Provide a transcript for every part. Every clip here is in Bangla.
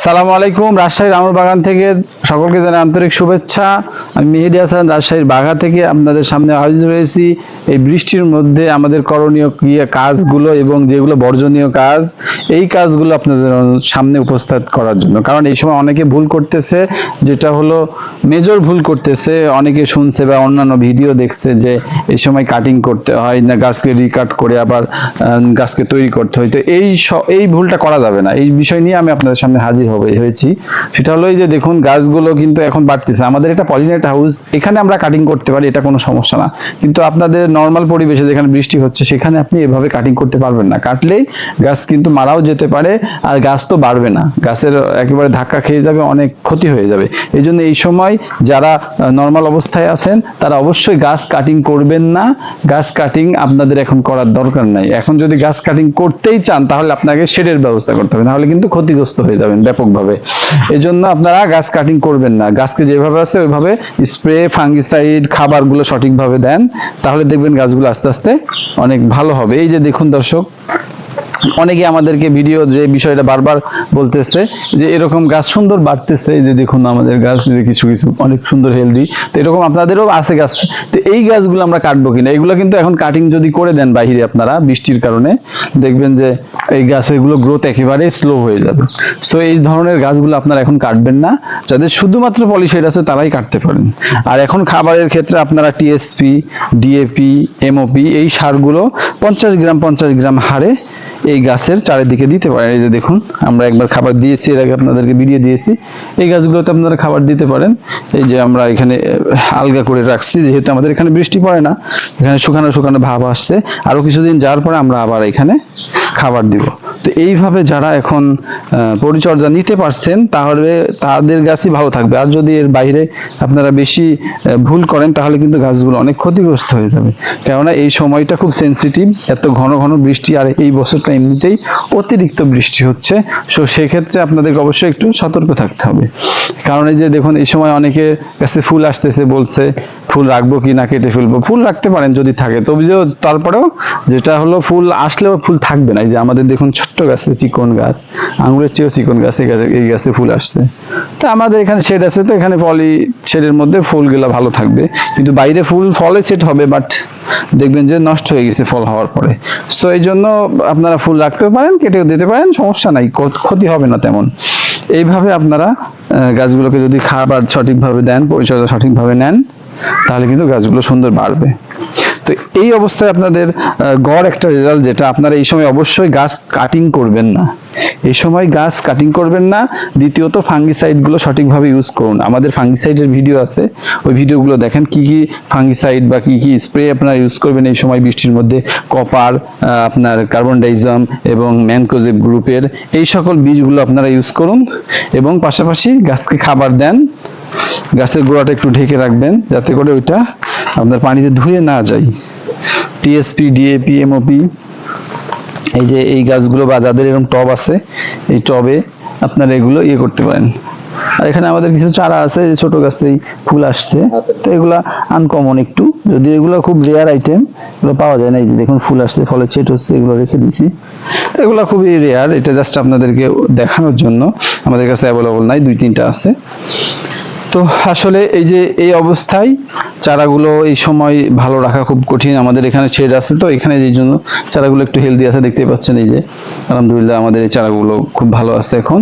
সালামু আলাইকুম, রাজশাহীর আমর বাগান থেকে সকলকে জানাই আন্তরিক শুভেচ্ছা। আমি মেহেদি হাসান, রাজশাহীর বাঘা থেকে আপনাদের সামনে হাজির হয়েছি। এই বৃষ্টির মধ্যে আমাদের করণীয় ক্রিয়া কাজগুলো এবং যেগুলো বর্জনীয় কাজ, এই কাজগুলো আপনাদের সামনে উপস্থাপ করার জন্য। কারণ এই সময় অনেকে ভুল করতেছে, যেটা হলো মেজর ভুল করতেছে। অনেকে শুনছে বা অন্যান্য ভিডিও দেখছে যে এই সময় কাটিং করতে হয় না, গাছকে রিকাট করে আবার গাছকে তৈরি করতে হয়। তো এই এই ভুলটা করা যাবে না। এই বিষয় নিয়ে আমি আপনাদের সামনে হাজির হবে হয়েছি। সেটা হলো এই যে দেখুন, গাছগুলো কিন্তু এখন বাড়তেছে। আমাদের এটা পলিনেট হাউস এখানে আমরা কাটিং করতে পারি, এটা কোনো সমস্যা না। কিন্তু আপনাদের নর্মাল পরিবেশে যেখানে বৃষ্টি হচ্ছে, সেখানে আপনি এভাবে কাটিং করতে পারবেন না। কাটলেই গাছ কিন্তু মারাও যেতে পারে আর গাছ তো বাড়বে না। গাছের একেবারে ধাক্কা খেয়ে যাবে, অনেক ক্ষতি হয়ে যাবে। এই জন্য এই সময় যারা নর্মাল অবস্থায় আছেন, তারা অবশ্যই গাছ কাটিং করবেন না। গাছ কাটিং আপনাদের এখন করার দরকার নাই। এখন যদি গাছ কাটিং করতেই চান, তাহলে আপনাকে শেডের ব্যবস্থা করতে হবে। নাহলে কিন্তু ক্ষতিগ্রস্ত হয়ে যাবেন ব্যাপকভাবে। এই জন্য আপনারা গাছ কাটিং করবেন না। গাছকে যেভাবে আছে, ওইভাবে স্প্রে ফাঙ্গিসাইড খাবারগুলো সঠিকভাবে দেন। তাহলে দেখবেন গাছগুলো আস্তে আস্তে অনেক ভালো হবে। এই যে দেখুন দর্শক অনেকে আমাদেরকে ভিডিও যে বিষয়টা বারবার বলতেছে যে এরকম গাছ সুন্দর বাড়তেছে যে দেখুন আমাদের গাছ কিছু কিছু অনেক সুন্দর হেলদি তো এরকম আপনাদেরও আছে গাছ। তো এই গাছগুলো আমরা কাটবো কিনা? এগুলো কিন্তু এখন কাটিং যদি করে দেন বাইরে আপনারা বৃষ্টির কারণে, দেখবেন যে এই গাছ এগুলো গ্রোথ একেবারে স্লো হয়ে যাবে। সো এই ধরনের গাছগুলো আপনারা এখন কাটবেন না। যাদের শুধুমাত্র পলিশেড আছে, তারাই কাটতে পারেন। আর এখন খাবারের ক্ষেত্রে আপনারা টিএসপি ডিএপি এমওপি এই সারগুলো পঞ্চাশ গ্রাম পঞ্চাশ গ্রাম হারে এই গাছের চারিদিকে দিতে পারেন। এই যে দেখুন, আমরা একবার খাবার দিয়েছি, এর আগে আপনাদেরকে ভিডিও দিয়েছি। এই গাছগুলোতে আপনারা খাবার দিতে পারেন। এই যে আমরা এখানে আলগা করে রাখছি, যেহেতু আমাদের এখানে বৃষ্টি পড়ে না, এখানে শুকানো শুকানো ভাব আসছে। আরও কিছুদিন যাওয়ার পরে আমরা আবার এখানে খাবার দিব। তো এইভাবে যারা এখন পরিচর্যা নিতে পারছেন, তাহলে তাদের গাছই ভালো থাকবে। আর যদি এর বাইরে আপনারা বেশি ভুল করেন, তাহলে কিন্তু গাছগুলো অনেক ক্ষতিগ্রস্ত হয়ে যাবে। কেননা এই সময়টা খুব সেনসিটিভ এত ঘন ঘন বৃষ্টি, আর এই বছরটা এমনিতেই অতিরিক্ত বৃষ্টি হচ্ছে। সো সেক্ষেত্রে আপনাদেরকে অবশ্যই একটু সতর্ক থাকতে হবে। কারণ এই যে দেখুন, এই সময় অনেকে কাছে ফুল আসতেছে বলছে ফুল রাখব কি না কেটে ফেলব? ফুল রাখতে পারেন যদি থাকে। তবে যে তারপরেও যেটা হলো ফুল আসলেও ফুল থাকবে না। এই যে আমাদের দেখুন ছোট্ট গাছে চিকন গাছ, আঙুরের চেয়েও চিকন গাছ এই গাছে- এই গাছে ফুল আসছে। তো আমাদের এখানে শেড আছে তো, এখানে পলি শেডের মধ্যে ফুলগুলো ভালো থাকবে। কিন্তু বাইরে ফুল ফলে সেট হবে, বাট দেখবেন যে নষ্ট হয়ে গেছে ফল হওয়ার পরে। সো এই জন্য আপনারা ফুল রাখতেও পারেন, কেটেও দিতে পারেন, সমস্যা নাই, ক্ষতি হবে না তেমন। এইভাবে আপনারা গাছগুলোকে যদি খাবার সঠিকভাবে দেন, পরিচর্যা সঠিকভাবে নেন তাহলে কিন্তু গাছগুলো সুন্দর বাড়বে। তো এই অবস্থায় আপনাদের গড় একটা রেজাল্ট যেটা আপনারা এই সময় অবশ্যই গাছ কাটিং করবেন না। এই সময় গাছ কাটিং করবেন না, দ্বিতীয়ত ফাঙ্গিসাইডগুলো সঠিকভাবে ইউজ করুন। আমাদের ফাঙ্গিসাইডের ভিডিও আছে, ওই ভিডিওগুলো দেখেন কি কি ফাঙ্গিসাইড বা কি কি স্প্রে আপনারা ইউজ করবেন এই সময় বৃষ্টির মধ্যে। কপার আপনার কার্বন ডাইজাম এবং ম্যানকোজেব গ্রুপের এই সকল বীজগুলো আপনারা ইউজ করুন এবং পাশাপাশি গাছকে খাবার দেন। গাছের গোড়াটা একটু ঢেকে রাখবেন, যাতে করে ওইটা আপনার পানিতে ধুয়ে না যায়। টিএসপি ডিএপি এমওপি এই যে এই গাছগুলো বা যাদের এরকম টব আছে, এই টবে আপনারা এগুলো ইয়ে করতে পারেন। আর এখানে আমাদের কিছু চারা আছে ছোট গাছেই ফুল আসছে। তো এগুলা আনকমন একটু। যদি এগুলো খুব রেয়ার আইটেম এগুলো পাওয়া যায় না। এই যে দেখুন ফুল আসছে, ফলে ছেট হচ্ছে, এগুলো রেখে দিয়েছি। এগুলো খুবই রেয়ার এটা জাস্ট আপনাদেরকে দেখানোর জন্য। আমাদের কাছে অ্যাভেলেবল নাই, দুই তিনটা আছে। তো আসলে এই যে এই অবস্থায় চারাগুলো এই সময় ভালো রাখা খুব কঠিন। আমাদের এখানে শেড আছে তো, এখানে এই জন্য চারাগুলো একটু হেলদি আছে, দেখতে পাচ্ছেন এই যে। আলহামদুলিল্লাহ আমাদের এই চারাগুলো খুব ভালো আছে এখন।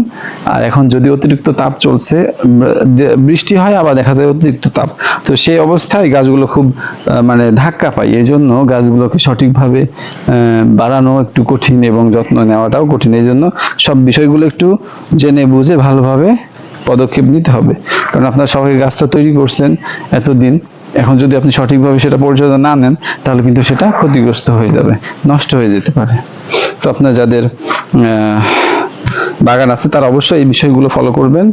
আর এখন যদি অতিরিক্ত তাপ চলছে বৃষ্টি হয় আবার দেখা যায় অতিরিক্ত তাপ। তো সেই অবস্থায় গাছগুলো খুব মানে ধাক্কা পায়। এই জন্য গাছগুলোকে সঠিকভাবে বাড়ানো একটু কঠিন এবং যত্ন নেওয়াটাও কঠিন। এই জন্য সব বিষয়গুলো একটু জেনে বুঝে ভালোভাবে পদক্ষেপ নিতে হবে। কারণ আপনার সবাই গাছটা তৈরি করছেন এতদিন। এখন যদি আপনি সঠিকভাবে সেটা পরিচর্যা না নেন তাহলে কিন্তু সেটা ক্ষতিগ্রস্ত হয়ে যাবে নষ্ট হয়ে যেতে পারে। তো আপনার যাদের আহ, বাগান আছে, তারা অবশ্যই এই বিষয়গুলো ফলো করবেন।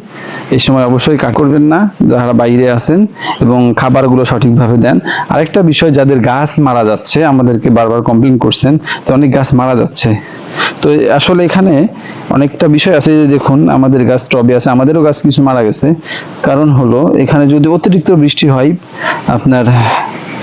এই সময় অবশ্যই কাজ করবেন না, যারা বাইরে আছেন এবং খাবারগুলো সঠিকভাবে দেন। আরেকটা বিষয়, যাদের গাছ মারা যাচ্ছে, আমাদেরকে বারবার কমপ্লেন করছেন, তো অনেক গাছ মারা যাচ্ছে। তো আসলে এখানে অনেকটা বিষয় আছে যে দেখুন, আমাদের গাছ টবে আছে, আমাদেরও গাছ কিছু মারা গেছে। কারণ হলো, এখানে যদি অতিরিক্ত বৃষ্টি হয়, আপনার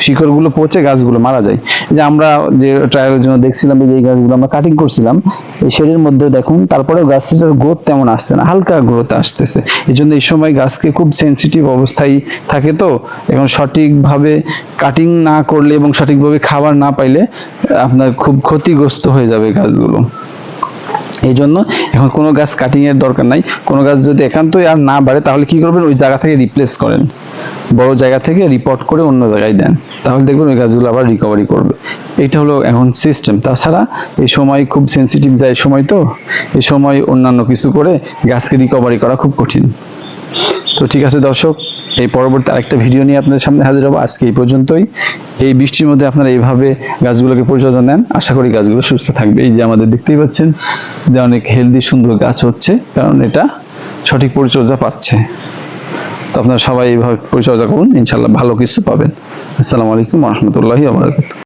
শিকড়গুলো পচে গাছগুলো মারা যায়। যে আমরা যে ট্রায়ালের জন্য দেখছিলাম যে এই গাছগুলো আমরা কাটিং করছিলাম, এই শেডের মধ্যে দেখুন, তারপরেও গাছটার গ্রোথ তেমন আসছে না, হালকা গ্রোথ আসতেছে। এই জন্য এই সময় গাছকে খুব সেন্সিটিভ অবস্থায় থাকে তো এখন সঠিকভাবে কাটিং না করলে এবং সঠিকভাবে খাবার না পাইলে, আপনার খুব ক্ষতিগ্রস্ত হয়ে যাবে গাছগুলো। এই জন্য এখন কোনো গাছ কাটিং এর দরকার নাই, কোনো গাছ যদি একান্তই আর না বাড়ে, তাহলে কি করবেন? ওই জায়গা থেকে রিপ্লেস করেন। বড় জায়গা থেকে রিপোর্ট করে অন্য জায়গায় দেন। তাহলে দেখবেন ওই গাছগুলো আবার রিকভারি করবে। এটা হলো এখন সিস্টেম তাছাড়া এই সময় খুব সেন্সিটিভ যায় সময় তো। এই সময় অন্যান্য কিছু করে গাছকে রিকভারি করা খুব কঠিন। তো ঠিক আছে দর্শক, এই পরবর্তী আরেকটা ভিডিও নিয়ে আপনাদের সামনে হাজির হব। আজকে এই পর্যন্তই। এই বৃষ্টির মধ্যে আপনারা এইভাবে গাছগুলোকে পরিচর্যা নেন। আশা করি গাছগুলো সুস্থ থাকবে। এই যে আমাদের দেখতেই পাচ্ছেন যে অনেক হেলদি সুন্দর গাছ হচ্ছে, কারণ এটা সঠিক পরিচর্যা পাচ্ছে। তো আপনারা সবাই এইভাবে পরিচর্যা করুন ইনশাল্লাহ ভালো কিছু পাবেন। আসসালামু আলাইকুম রহমতুল্লাহি আবরাকাত